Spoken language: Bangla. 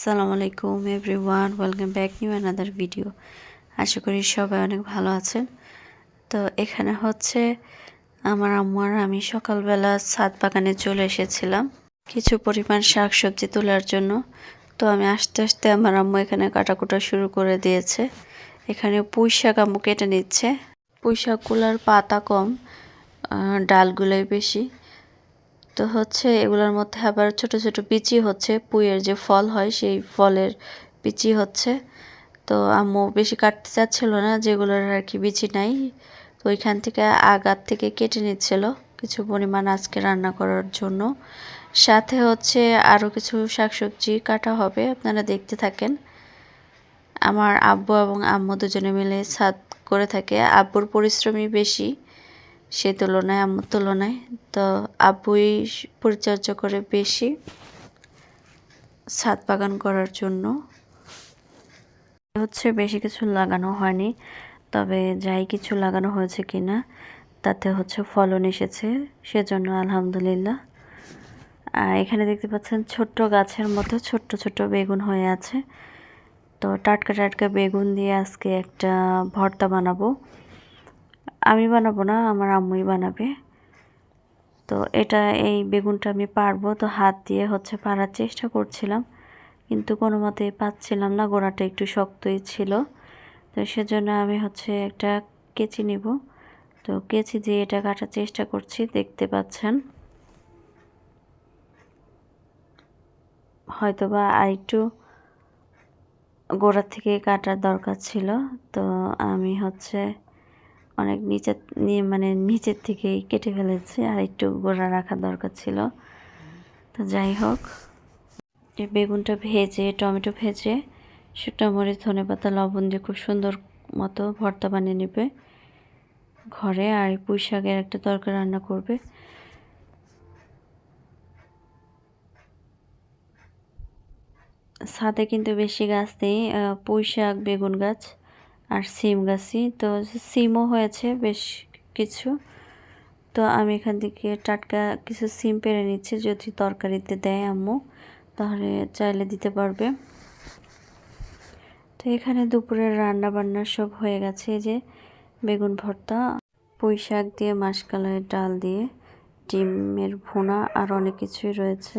আসসালামু আলাইকুম everyone, welcome back new another video. আশা করি সবাই অনেক ভালো আছেন। তো এখানে হচ্ছে আমার আম্মু আর আমি সকালবেলা ছাদ বাগানে চলে এসেছিলাম কিছু পরিমাণ শাক সবজি তোলার জন্য। তো আমি আস্তে আস্তে আমার আম্মু এখানে কাটাকুটা শুরু করে দিয়েছে। এখানে পুঁই শাক আম্মু কেটে নিচ্ছে। পুঁই শাকগুলোর পাতা কম ডালগুলোই বেশি। তো হচ্ছে এগুলোর মধ্যে আবার ছোট ছোট বিচি হচ্ছে, পুইয়ের যে ফল হয় সেই ফলের বিচি হচ্ছে। তো আম্মু বেশি কাটতে চাচ্ছিল না, যেগুলোর আর কি বিচি নাই। তো ওইখান থেকে আগার থেকে কেটে নিচ্ছিল কিছু পরিমাণ আজকে রান্না করার জন্য। সাথে হচ্ছে আরও কিছু শাকসবজি কাটা হবে, আপনারা দেখতে থাকেন। আমার আব্বু এবং আম্মু দুজনে মিলে ছাদ করে থাকে। আব্বুর পরিশ্রমই বেশি, সে তুলনায়, আম্মুর তুলনায়। তো আব্বুই পরিচর্যা করে বেশি ছাদ বাগান করার জন্য। হচ্ছে বেশি কিছু লাগানো হয়নি, তবে যাই কিছু লাগানো হয়েছে কিনা, তাতে হচ্ছে ফলন এসেছে, সেজন্য আলহামদুলিল্লাহ। এখানে দেখতে পাচ্ছেন ছোট্ট গাছের মতো ছোট্ট ছোট্ট বেগুন হয়ে আছে। তো টাটকা টাটকা বেগুন দিয়ে আজকে একটা ভর্তা বানাবো। আমি বানাবো না, আমার আম্মুই বানাবে। তো এটা এই বেগুনটা আমি পারব। তো হাত দিয়ে হচ্ছে পারার চেষ্টা করছিলাম, কিন্তু কোনো মতে পাচ্ছিলাম না, গোড়াটা একটু শক্তই ছিল। তো সেজন্য আমি হচ্ছে একটা কেচি নিব। তো কেচি দিয়ে এটা কাটার চেষ্টা করছি, দেখতে পাচ্ছেন। হয়তো বা আরেকটু গোড়ার থেকে কাটার দরকার ছিল। তো আমি হচ্ছে অনেক নিয়ে মানে নিচের থেকেই কেটে ফেলেছি আর একটু গোড়া রাখার দরকার ছিল। তো যাই হোক বেগুনটা ভেজে, টমেটো ভেজে, শুকনো মরিচ, ধনে পাতা, লবণ দিয়ে খুব সুন্দর মতো ভর্তা বানিয়ে নেবে। ঘরে আর পুঁই শাকের একটা তরকারি রান্না করবে। ছাদে কিন্তু বেশি গাছ নেই পুঁই শাক, বেগুন গাছ। আর সিম গাছই তো সিমও হয়েছে বেশ কিছু। তো আমি এখান থেকে টাটকা কিছু সিম পেরে নিচ্ছি, যদি তরকারিতে দেয় আম্মু, তাহলে চাইলে দিতে পারবে। তো এখানে দুপুরের রান্না বান্না সব হয়ে গেছে যে বেগুন ভর্তা, পুঁই শাক দিয়ে মাসকালের ডাল দিয়ে, ডিমের ভুনা আর অনেক কিছুই রয়েছে।